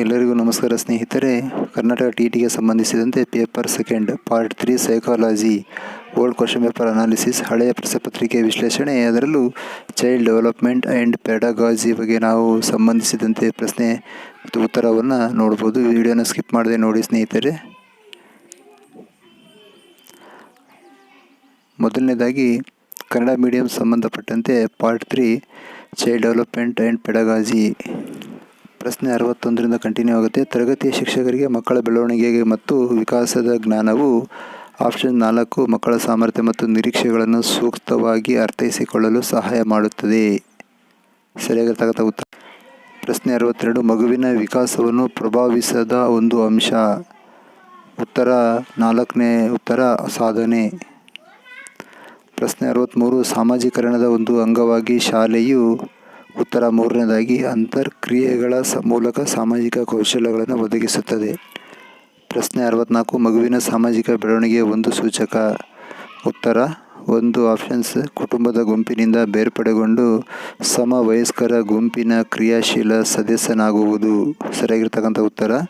ಎಲ್ಲರಿಗೂ ನಮಸ್ಕಾರ ಸ್ನೇಹಿತರೆ. ಕರ್ನಾಟಕ ಟಿ ಟಿಗೆ ಸಂಬಂಧಿಸಿದಂತೆ paper second part three psychology old question paper analysis, ಹಳೆಯ ಪ್ರಸಪತ್ರಿಕೆ ವಿಶ್ಲೇಷಣೆ, ಅದರಲ್ಲೂ ಚೈಲ್ಡ್ ಡೆವಲಪ್ಮೆಂಟ್ ಆ್ಯಂಡ್ ಪೆಡಗಾಜಿ ಬಗ್ಗೆ ನಾವು ಸಂಬಂಧಿಸಿದಂತೆ ಪ್ರಶ್ನೆ ಮತ್ತು ಉತ್ತರವನ್ನು ನೋಡ್ಬೋದು. ವಿಡಿಯೋನ ಸ್ಕಿಪ್ ಮಾಡದೆ ನೋಡಿ ಸ್ನೇಹಿತರೆ. ಮೊದಲನೇದಾಗಿ, ಕನ್ನಡ ಮೀಡಿಯಂ ಸಂಬಂಧಪಟ್ಟಂತೆ part three, child development and pedagogy. ಪ್ರಶ್ನೆ ಅರವತ್ತೊಂದರಿಂದ ಕಂಟಿನ್ಯೂ ಆಗುತ್ತೆ. ತರಗತಿಯ ಶಿಕ್ಷಕರಿಗೆ ಮಕ್ಕಳ ಬೆಳವಣಿಗೆಗೆ ಮತ್ತು ವಿಕಾಸದ ಜ್ಞಾನವು ಆಪ್ಷನ್ ನಾಲ್ಕು, ಮಕ್ಕಳ ಸಾಮರ್ಥ್ಯ ಮತ್ತು ನಿರೀಕ್ಷೆಗಳನ್ನು ಸೂಕ್ತವಾಗಿ ಅರ್ಥೈಸಿಕೊಳ್ಳಲು ಸಹಾಯ ಮಾಡುತ್ತದೆ. ಸರಿಯಾಗಿರ್ತಕ್ಕಂಥ ಉತ್ತರ. ಪ್ರಶ್ನೆ ಅರವತ್ತೆರಡು, ಮಗುವಿನ ವಿಕಾಸವನ್ನು ಪ್ರಭಾವಿಸದ ಒಂದು ಅಂಶ. ಉತ್ತರ ನಾಲ್ಕನೇ, ಉತ್ತರ ಸಾಧನೆ. ಪ್ರಶ್ನೆ ಅರವತ್ತ್ಮೂರು ಸಾಮಾಜೀಕರಣದ ಒಂದು ಅಂಗವಾಗಿ ಶಾಲೆಯು ಉತ್ತರ ಮೂರನೇದಾಗಿ ಅಂತರ್ಕ್ರಿಯೆಗಳ ಮೂಲಕ ಸಾಮಾಜಿಕ ಕೌಶಲ್ಯಗಳನ್ನು ಒದಗಿಸುತ್ತದೆ. ಪ್ರಶ್ನೆ ಅರವತ್ನಾಲ್ಕು, ಮಗುವಿನ ಸಾಮಾಜಿಕ ಬೆಳವಣಿಗೆಯ ಒಂದು ಸೂಚಕ. ಉತ್ತರ, ಒಂದು ಆಪ್ಷನ್ಸ್ ಕುಟುಂಬದ ಗುಂಪಿನಿಂದ ಬೇರ್ಪಡೆಗೊಂಡು ಸಮವಯಸ್ಕರ ಗುಂಪಿನ ಕ್ರಿಯಾಶೀಲ ಸದಸ್ಯನಾಗುವುದು. ಸರಿಯಾಗಿರ್ತಕ್ಕಂಥ ಉತ್ತರ.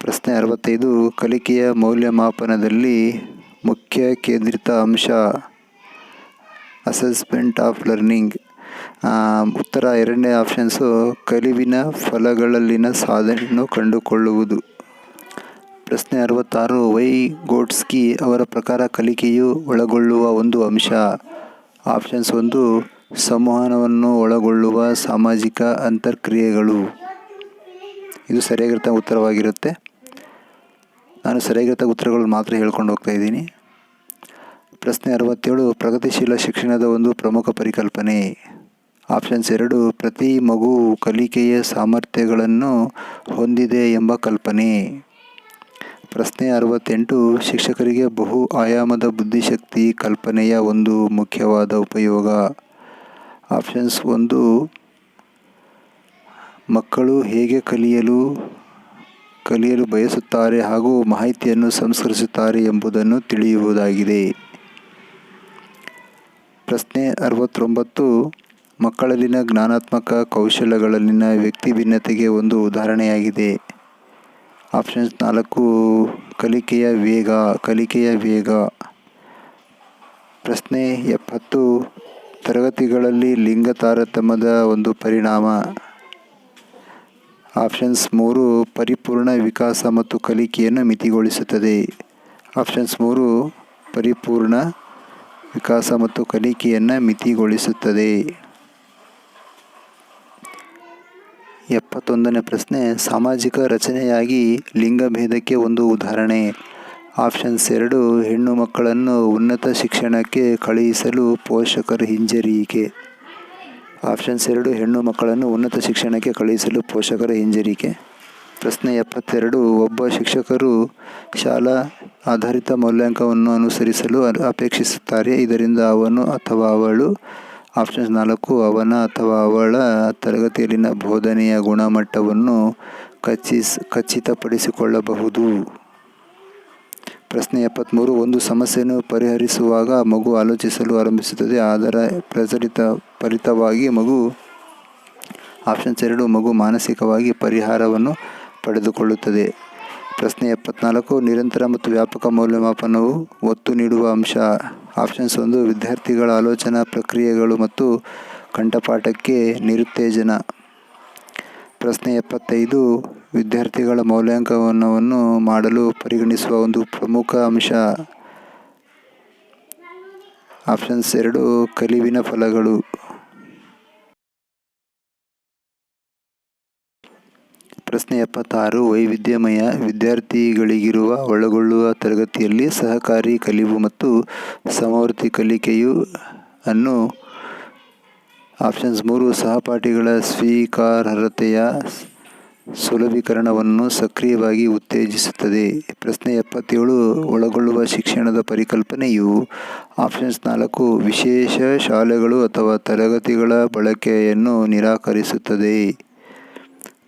ಪ್ರಶ್ನೆ ಅರವತ್ತೈದು, ಕಲಿಕೆಯ ಮೌಲ್ಯಮಾಪನದಲ್ಲಿ ಮುಖ್ಯ ಕೇಂದ್ರಿತ ಅಂಶ. ಅಸೆಸ್ಮೆಂಟ್ ಆಫ್ ಲರ್ನಿಂಗ್ ಉತ್ತರ ಎರಡನೇ ಆಪ್ಷನ್ಸು ಕಲಿವಿನ ಫಲಗಳಲ್ಲಿನ ಸಾಧನೆಯನ್ನು ಕಂಡುಕೊಳ್ಳುವುದು. ಪ್ರಶ್ನೆ ಅರವತ್ತಾರು, ವೈ ಗೋಟ್ಸ್ಕಿ ಅವರ ಪ್ರಕಾರ ಕಲಿಕೆಯು ಒಳಗೊಳ್ಳುವ ಒಂದು ಅಂಶ. ಆಪ್ಷನ್ಸ್ ಒಂದು, ಸಂವಹನವನ್ನು ಒಳಗೊಳ್ಳುವ ಸಾಮಾಜಿಕ ಅಂತರ್ಕ್ರಿಯೆಗಳು. ಇದು ಸರಿಯಾಗಿರ್ತ ಉತ್ತರವಾಗಿರುತ್ತೆ? ನಾನು ಸರಿಯಾಗಿರ್ತ ಉತ್ತರಗಳು ಮಾತ್ರ ಹೇಳ್ಕೊಂಡು ಹೋಗ್ತಾ ಇದ್ದೀನಿ. ಪ್ರಶ್ನೆ ಅರವತ್ತೇಳು, ಪ್ರಗತಿಶೀಲ ಶಿಕ್ಷಣದ ಒಂದು ಪ್ರಮುಖ ಪರಿಕಲ್ಪನೆ. ಆಪ್ಷನ್ಸ್ ಎರಡು, ಪ್ರತಿ ಮಗು ಕಲಿಕೆಯ ಸಾಮರ್ಥ್ಯಗಳನ್ನು ಹೊಂದಿದೆ ಎಂಬ ಕಲ್ಪನೆ. ಪ್ರಶ್ನೆ ಅರವತ್ತೆಂಟು, ಶಿಕ್ಷಕರಿಗೆ ಬಹು ಆಯಾಮದ ಬುದ್ಧಿಶಕ್ತಿ ಕಲ್ಪನೆಯ ಒಂದು ಮುಖ್ಯವಾದ ಉಪಯೋಗ. ಆಪ್ಷನ್ಸ್ ಒಂದು, ಮಕ್ಕಳು ಹೇಗೆ ಕಲಿಯಲು ಕಲಿಯಲು ಬಯಸುತ್ತಾರೆ ಹಾಗೂ ಮಾಹಿತಿಯನ್ನು ಸಂಸ್ಕರಿಸುತ್ತಾರೆ ಎಂಬುದನ್ನು ತಿಳಿಯುವುದಾಗಿದೆ. ಪ್ರಶ್ನೆ ಅರವತ್ತೊಂಬತ್ತು ಮಕ್ಕಳಲ್ಲಿನ ಜ್ಞಾನಾತ್ಮಕ ಕೌಶಲ್ಯಗಳಲ್ಲಿನ ವ್ಯಕ್ತಿ ಭಿನ್ನತೆಗೆ ಒಂದು ಉದಾಹರಣೆಯಾಗಿದೆ. ಆಪ್ಷನ್ಸ್ ನಾಲ್ಕು, ಕಲಿಕೆಯ ವೇಗ ಕಲಿಕೆಯ ವೇಗ. ಪ್ರಶ್ನೆ ಎಪ್ಪತ್ತು, ತರಗತಿಗಳಲ್ಲಿ ಲಿಂಗ ತಾರತಮ್ಯದ ಒಂದು ಪರಿಣಾಮ. ಆಪ್ಷನ್ಸ್ ಮೂರು, ಪರಿಪೂರ್ಣ ವಿಕಾಸ ಮತ್ತು ಕಲಿಕೆಯನ್ನು ಮಿತಿಗೊಳಿಸುತ್ತದೆ. ಆಪ್ಷನ್ಸ್ ಮೂರು, ಪರಿಪೂರ್ಣ ವಿಕಾಸ ಮತ್ತು ಕಲಿಕೆಯನ್ನು ಮಿತಿಗೊಳಿಸುತ್ತದೆ. ಎಪ್ಪತ್ತೊಂದನೇ ಪ್ರಶ್ನೆ, ಸಾಮಾಜಿಕ ರಚನೆಯಾಗಿ ಲಿಂಗಭೇದಕ್ಕೆ ಒಂದು ಉದಾಹರಣೆ. ಆಪ್ಷನ್ಸ್ ಎರಡು, ಹೆಣ್ಣು ಮಕ್ಕಳನ್ನು ಉನ್ನತ ಶಿಕ್ಷಣಕ್ಕೆ ಕಳುಹಿಸಲು ಪೋಷಕರ ಹಿಂಜರಿಕೆ. ಆಪ್ಷನ್ಸ್ ಎರಡು, ಹೆಣ್ಣು ಮಕ್ಕಳನ್ನು ಉನ್ನತ ಶಿಕ್ಷಣಕ್ಕೆ ಕಳುಹಿಸಲು ಪೋಷಕರ ಹಿಂಜರಿಕೆ. ಪ್ರಶ್ನೆ ಎಪ್ಪತ್ತೆರಡು, ಒಬ್ಬ ಶಿಕ್ಷಕರು ಶಾಲಾ ಆಧಾರಿತ ಮೌಲ್ಯಾಂಕವನ್ನು ಅನುಸರಿಸಲು ಅಪೇಕ್ಷಿಸುತ್ತಾರೆ, ಇದರಿಂದ ಅವನು ಅಥವಾ ಅವಳು ಆಪ್ಷನ್ಸ್ ನಾಲ್ಕು, ಅವನ ಅಥವಾ ಅವಳ ತರಗತಿಯಲ್ಲಿನ ಬೋಧನೆಯ ಗುಣಮಟ್ಟವನ್ನು ಖಚಿಸ್, ಖಚಿತಪಡಿಸಿಕೊಳ್ಳಬಹುದು. ಪ್ರಶ್ನೆ ಎಪ್ಪತ್ತ್ಮೂರು ಒಂದು ಸಮಸ್ಯೆಯನ್ನು ಪರಿಹರಿಸುವಾಗ ಮಗು ಆಲೋಚಿಸಲು ಆರಂಭಿಸುತ್ತದೆ ಅದರ ಪ್ರಚಲಿತ, ಫಲಿತವಾಗಿ ಮಗು, ಆಪ್ಷನ್ಸ್ ಎರಡು, ಮಗು ಮಾನಸಿಕವಾಗಿ ಪರಿಹಾರವನ್ನು ಪಡೆದುಕೊಳ್ಳುತ್ತದೆ. ಪ್ರಶ್ನೆ ಎಪ್ಪತ್ನಾಲ್ಕು, ನಿರಂತರ ಮತ್ತು ವ್ಯಾಪಕ ಮೌಲ್ಯಮಾಪನವು ಒತ್ತು ನೀಡುವ ಅಂಶ. ಆಪ್ಷನ್ಸ್ ಒಂದು, ವಿದ್ಯಾರ್ಥಿಗಳ ಆಲೋಚನಾ ಪ್ರಕ್ರಿಯೆಗಳು ಮತ್ತು ಕಂಠಪಾಠಕ್ಕೆ ನಿರುತ್ತೇಜನ. ಪ್ರಶ್ನೆ ಎಪ್ಪತ್ತೈದು, ವಿದ್ಯಾರ್ಥಿಗಳ ಮೌಲ್ಯಾಂಕನವನ್ನು ಮಾಡಲು ಪರಿಗಣಿಸುವ ಒಂದು ಪ್ರಮುಖ ಅಂಶ. ಆಪ್ಷನ್ಸ್ ಎರಡು, ಕಲಿವಿನ ಫಲಗಳು. ಎಪ್ಪತ್ತಾರು ವೈವಿಧ್ಯಮಯ ವಿದ್ಯಾರ್ಥಿಗಳಿಗಿರುವ ಒಳಗೊಳ್ಳುವ ತರಗತಿಯಲ್ಲಿ ಸಹಕಾರಿ ಕಲಿವು ಮತ್ತು ಸಮವರ್ತಿ ಕಲಿಕೆಯು ಅನ್ನು ಆಪ್ಷನ್ಸ್ ಮೂರು ಸಹಪಾಠಿಗಳ ಸ್ವೀಕಾರಾರ್ಹತೆಯ ಸುಲಭೀಕರಣವನ್ನು ಸಕ್ರಿಯವಾಗಿ ಉತ್ತೇಜಿಸುತ್ತದೆ. ಪ್ರಶ್ನೆ ಎಪ್ಪತ್ತೇಳು, ಒಳಗೊಳ್ಳುವ ಶಿಕ್ಷಣದ ಪರಿಕಲ್ಪನೆಯು ಆಪ್ಷನ್ಸ್ ನಾಲ್ಕು, ವಿಶೇಷ ಶಾಲೆಗಳು ಅಥವಾ ತರಗತಿಗಳ ಬಳಕೆಯನ್ನು ನಿರಾಕರಿಸುತ್ತದೆ.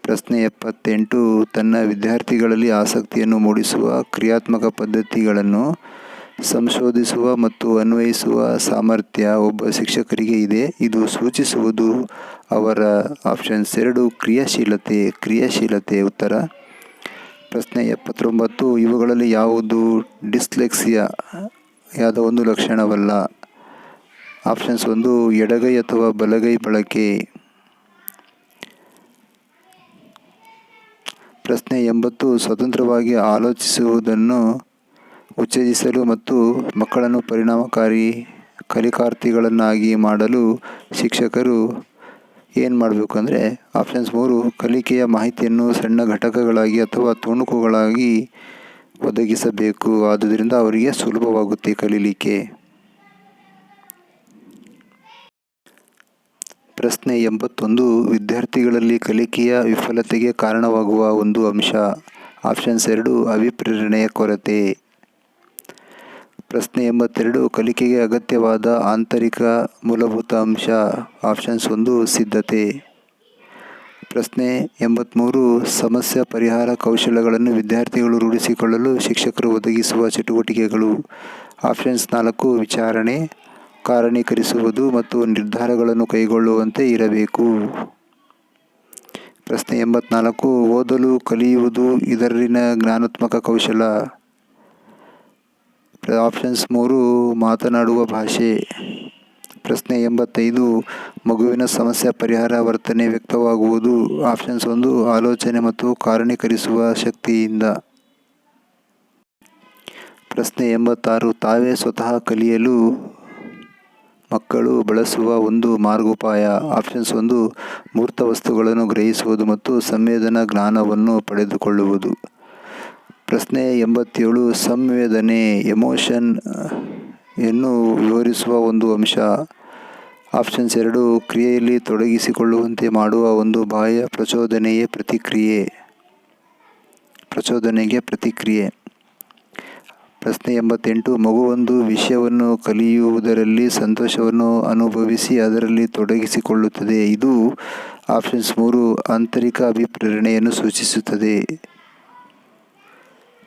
ಪ್ರಶ್ನೆ ಎಪ್ಪತ್ತೆಂಟು, ತನ್ನ ವಿದ್ಯಾರ್ಥಿಗಳಲ್ಲಿ ಆಸಕ್ತಿಯನ್ನು ಮೂಡಿಸುವ ಕ್ರಿಯಾತ್ಮಕ ಪದ್ಧತಿಗಳನ್ನು ಸಂಶೋಧಿಸುವ ಮತ್ತು ಅನ್ವಯಿಸುವ ಸಾಮರ್ಥ್ಯ ಒಬ್ಬ ಶಿಕ್ಷಕರಿಗೆ ಇದೆ. ಇದು ಸೂಚಿಸುವುದು ಅವರ ಆಪ್ಷನ್ಸ್ ಎರಡು, ಕ್ರಿಯಾಶೀಲತೆ ಕ್ರಿಯಾಶೀಲತೆ ಉತ್ತರ. ಪ್ರಶ್ನೆ ಎಪ್ಪತ್ತೊಂಬತ್ತು, ಇವುಗಳಲ್ಲಿ ಯಾವುದು ಡಿಸ್ಲೆಕ್ಸಿಯಾ ಯಾದ ಒಂದು ಲಕ್ಷಣವಲ್ಲ? ಆಪ್ಷನ್ಸ್ ಒಂದು, ಎಡಗೈ ಅಥವಾ ಬಲಗೈ ಬಳಕೆ. ಪ್ರಶ್ನೆ ಎಂಬತ್ತು ಸ್ವತಂತ್ರವಾಗಿ ಆಲೋಚಿಸುವುದನ್ನು ಉತ್ತೇಜಿಸಲು ಮತ್ತು ಮಕ್ಕಳನ್ನು ಪರಿಣಾಮಕಾರಿ ಕಲಿಕಾರ್ಥಿಗಳನ್ನಾಗಿ ಮಾಡಲು ಶಿಕ್ಷಕರು ಏನು ಮಾಡಬೇಕು ಅಂದರೆ ಆಪ್ಷನ್ಸ್ ಮೂರು, ಕಲಿಕೆಯ ಮಾಹಿತಿಯನ್ನು ಸಣ್ಣ ಘಟಕಗಳಾಗಿ ಅಥವಾ ತುಣುಕುಗಳಾಗಿ ಒದಗಿಸಬೇಕು. ಆದುದರಿಂದ ಅವರಿಗೆ ಸುಲಭವಾಗುತ್ತೆ ಕಲೀಲಿಕ್ಕೆ. ಪ್ರಶ್ನೆ ಎಂಬತ್ತೊಂದು ವಿದ್ಯಾರ್ಥಿಗಳಲ್ಲಿ ಕಲಿಕೆಯ ವಿಫಲತೆಗೆ ಕಾರಣವಾಗುವ ಒಂದು ಅಂಶ. ಆಪ್ಷನ್ಸ್ ಎರಡು, ಅಭಿಪ್ರೇರಣೆಯ ಕೊರತೆ. ಪ್ರಶ್ನೆ ಎಂಬತ್ತೆರಡು, ಕಲಿಕೆಗೆ ಅಗತ್ಯವಾದ ಆಂತರಿಕ ಮೂಲಭೂತ ಅಂಶ. ಆಪ್ಷನ್ಸ್ ಒಂದು, ಸಿದ್ಧತೆ. ಪ್ರಶ್ನೆ ಎಂಬತ್ತ್ಮೂರು ಸಮಸ್ಯೆ ಪರಿಹಾರ ಕೌಶಲಗಳನ್ನು ವಿದ್ಯಾರ್ಥಿಗಳು ರೂಢಿಸಿಕೊಳ್ಳಲು ಶಿಕ್ಷಕರು ಒದಗಿಸುವ ಚಟುವಟಿಕೆಗಳು. ಆಪ್ಷನ್ಸ್ ನಾಲ್ಕು, ವಿಚಾರಣೆ. ಕಾರಣೀಕರಿಸುವುದು ಮತ್ತು ನಿರ್ಧಾರಗಳನ್ನು ಕೈಗೊಳ್ಳುವಂತೆ ಇರಬೇಕು. ಪ್ರಶ್ನೆ ಎಂಬತ್ನಾಲ್ಕು, ಓದಲು ಕಲಿಯುವುದು ಇದರಲ್ಲಿನ ಜ್ಞಾನಾತ್ಮಕ ಕೌಶಲ. ಆಪ್ಷನ್ಸ್ ಮೂರು, ಮಾತನಾಡುವ ಭಾಷೆ. ಪ್ರಶ್ನೆ ಎಂಬತ್ತೈದು, ಮಗುವಿನ ಸಮಸ್ಯೆ ಪರಿಹಾರ ವರ್ತನೆ ವ್ಯಕ್ತವಾಗುವುದು. ಆಪ್ಷನ್ಸ್ ಒಂದು, ಆಲೋಚನೆ ಮತ್ತು ಕಾರಣೀಕರಿಸುವ ಶಕ್ತಿಯಿಂದ. ಪ್ರಶ್ನೆ ಎಂಬತ್ತಾರು, ತಾವೇ ಸ್ವತಃ ಕಲಿಯಲು ಮಕ್ಕಳು ಬಳಸುವ ಒಂದು ಮಾರ್ಗೋಪಾಯ. ಆಪ್ಷನ್ಸ್ ಒಂದು, ಮೂರ್ತ ವಸ್ತುಗಳನ್ನು ಗ್ರಹಿಸುವುದು ಮತ್ತು ಸಂವೇದನಾ ಜ್ಞಾನವನ್ನು ಪಡೆದುಕೊಳ್ಳುವುದು. ಪ್ರಶ್ನೆ ಎಂಬತ್ತೇಳು, ಸಂವೇದನೆ ಎಮೋಷನ್ ಎನ್ನು ವಿವರಿಸುವ ಒಂದು ಅಂಶ. ಆಪ್ಷನ್ಸ್ ಎರಡು, ಕ್ರಿಯೆಯಲ್ಲಿ ತೊಡಗಿಸಿಕೊಳ್ಳುವಂತೆ ಮಾಡುವ ಒಂದು ಬಾಹ್ಯ ಪ್ರಚೋದನೆಯೇ ಪ್ರತಿಕ್ರಿಯೆ. ಪ್ರಚೋದನೆಗೆ ಪ್ರತಿಕ್ರಿಯೆ. ಪ್ರಶ್ನೆ ಎಂಬತ್ತೆಂಟು, ಮಗುವೊಂದು ವಿಷಯವನ್ನು ಕಲಿಯುವುದರಲ್ಲಿ ಸಂತೋಷವನ್ನು ಅನುಭವಿಸಿ ಅದರಲ್ಲಿ ತೊಡಗಿಸಿಕೊಳ್ಳುತ್ತದೆ. ಇದು ಆಪ್ಷನ್ಸ್ ಮೂರು, ಆಂತರಿಕ ಅಭಿಪ್ರೇರಣೆಯನ್ನು ಸೂಚಿಸುತ್ತದೆ.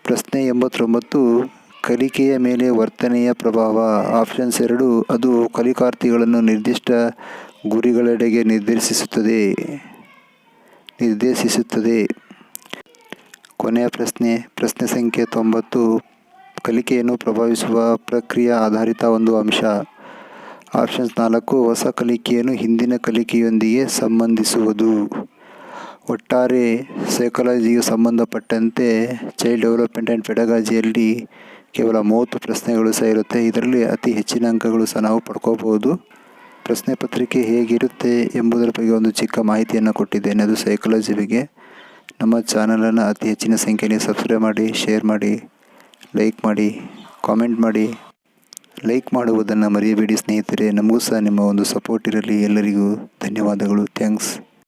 ಪ್ರಶ್ನೆ ಎಂಬತ್ತೊಂಬತ್ತು, ಕಲಿಕೆಯ ಮೇಲೆ ವರ್ತನೆಯ ಪ್ರಭಾವ. ಆಪ್ಷನ್ಸ್ ಎರಡು, ಅದು ಕಲಿಕಾರ್ಥಿಗಳನ್ನು ನಿರ್ದಿಷ್ಟ ಗುರಿಗಳೆಡೆಗೆ ನಿರ್ದೇಶಿಸುತ್ತದೆ. ನಿರ್ದೇಶಿಸುತ್ತದೆ. ಕೊನೆಯ ಪ್ರಶ್ನೆ ಪ್ರಶ್ನೆ ಸಂಖ್ಯೆ ತೊಂಬತ್ತು ಕಲಿಕೆಯನ್ನು ಪ್ರಭಾವಿಸುವ ಪ್ರಕ್ರಿಯೆ ಆಧಾರಿತ ಒಂದು ಅಂಶ. ಆಪ್ಷನ್ಸ್ ನಾಲ್ಕು, ಹೊಸ ಕಲಿಕೆಯನ್ನು ಹಿಂದಿನ ಕಲಿಕೆಯೊಂದಿಗೆ ಸಂಬಂಧಿಸುವುದು. ಒಟ್ಟಾರೆ ಸೈಕಾಲಜಿಗೆ ಸಂಬಂಧಪಟ್ಟಂತೆ ಚೈಲ್ಡ್ ಡೆವಲಪ್ಮೆಂಟ್ ಆ್ಯಂಡ್ ಪೆಡಗಾಜಿಯಲ್ಲಿ ಕೇವಲ ಮೂವತ್ತು ಪ್ರಶ್ನೆಗಳು ಸಹ ಇರುತ್ತೆ. ಇದರಲ್ಲಿ ಅತಿ ಹೆಚ್ಚಿನ ಅಂಕಗಳು ಸಹ ನಾವು ಪಡ್ಕೋಬೋದು ಪ್ರಶ್ನೆ ಪತ್ರಿಕೆ ಹೇಗಿರುತ್ತೆ ಎಂಬುದರ ಬಗ್ಗೆ ಒಂದು ಚಿಕ್ಕ ಮಾಹಿತಿಯನ್ನು ಕೊಟ್ಟಿದ್ದೇನೆ. ಅದು ಸೈಕಾಲಜಿ ಬಗ್ಗೆ. ನಮ್ಮ ಚಾನಲನ್ನು ಅತಿ ಹೆಚ್ಚಿನ ಸಂಖ್ಯೆಯಲ್ಲಿ ಸಬ್ಸ್ಕ್ರೈಬ್ ಮಾಡಿ, ಶೇರ್ ಮಾಡಿ. ಲೈಕ್ ಮಾಡಿ ಕಾಮೆಂಟ್ ಮಾಡಿ ಲೈಕ್ ಮಾಡುವುದನ್ನು ಮರೆಯಬೇಡಿ ಸ್ನೇಹಿತರೆ. ನಮಗೂ ಸಹ ನಿಮ್ಮ ಒಂದು ಸಪೋರ್ಟ್ ಇರಲಿ. ಎಲ್ಲರಿಗೂ ಧನ್ಯವಾದಗಳು. ಥ್ಯಾಂಕ್ಸ್